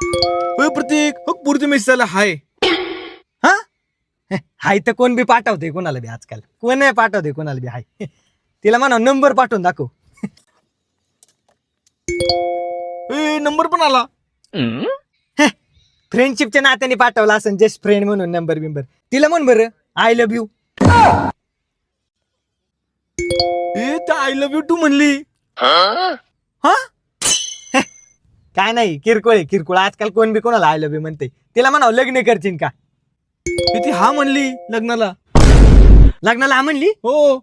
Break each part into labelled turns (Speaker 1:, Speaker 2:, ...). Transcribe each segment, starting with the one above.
Speaker 1: होय प्रतीक हो पुरती मेसेज हाय.
Speaker 2: हा? हाय तर कोण बी पाठवते कोणाला बी आजकाल. कोण नाही पाठवते कोणाला बी हाय. तिला म्हणा नंबर पाठवून दाखव.
Speaker 1: ए नंबर पण आला.
Speaker 2: फ्रेंडशिपच्या नात्याने पाठवला असेल जस्ट फ्रेंड म्हणून नंबर बिंबर. तिला म्हण बरं आय लव्ह यू
Speaker 1: ए त्या आय लव्ह यू टू म्हणली.
Speaker 2: हा? काय नाही किरकोळ आहे किरकोळ. आजकाल कोण बी कोणाला आय लव्ह यू म्हणते तिला म्हणावं लग्न करशील का?
Speaker 1: ती हा म्हणली लग्नाला?
Speaker 2: लग्नाला हा म्हणली?
Speaker 1: हो.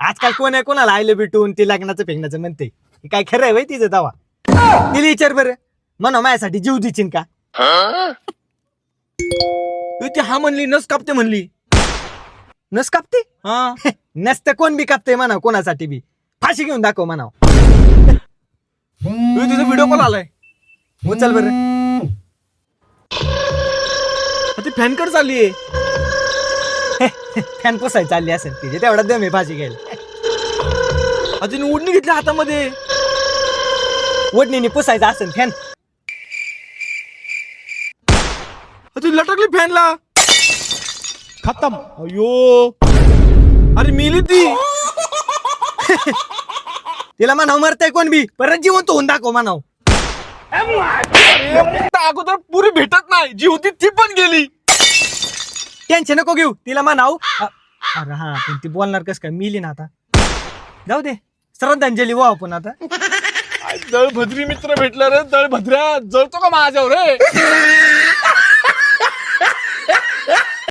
Speaker 2: आजकाल कोण आहे कोणाला आय लव्ह यू टू ती लग्नाचं फेकण्याचं म्हणते हे काय खरं आहे वय तिचं तवा? तिला विचार बरं. म्हणा माझ्यासाठी जीव दिचिन का?
Speaker 1: ती हा म्हणली नस कापते म्हणली.
Speaker 2: नस कापते?
Speaker 1: हा.
Speaker 2: नसतं कोण बी कापते म्हणा कोणासाठी बी. फाशी घेऊन दाखव म्हणाव.
Speaker 1: ए, तिचा व्हिडिओ कॉल आलाय?
Speaker 2: उचल बरं.
Speaker 1: आ, ती फॅनकड चालली आहे.
Speaker 2: फॅन पुसाय चालली असेल तिचे तेवढा दम आहे फाशी घ्यायला.
Speaker 1: तिने उडणी घेतली हातामध्ये.
Speaker 2: ओढणीने पुसायचं असेल फॅन
Speaker 1: ती लटकली फॅनला
Speaker 3: खत्म.
Speaker 1: अयो अरे मिली ती.
Speaker 2: तिला म्हणाव मरताय कोण बी? परत जिवंत होऊन दाखव म्हणाव.
Speaker 1: अगोदर पुरी भेटत नाही. जी होती ती पण गेली.
Speaker 2: टेन्शन नको घेऊ. तिला म्हणाव. अरे हा पण ती बोलणार कस काय? मिली ना आता. जाऊ दे. श्रद्धांजली वा आपण आता.
Speaker 1: दळ भद्री मित्र भेटला रे. दळ भद्र्या जळतो का माझ्यावर रे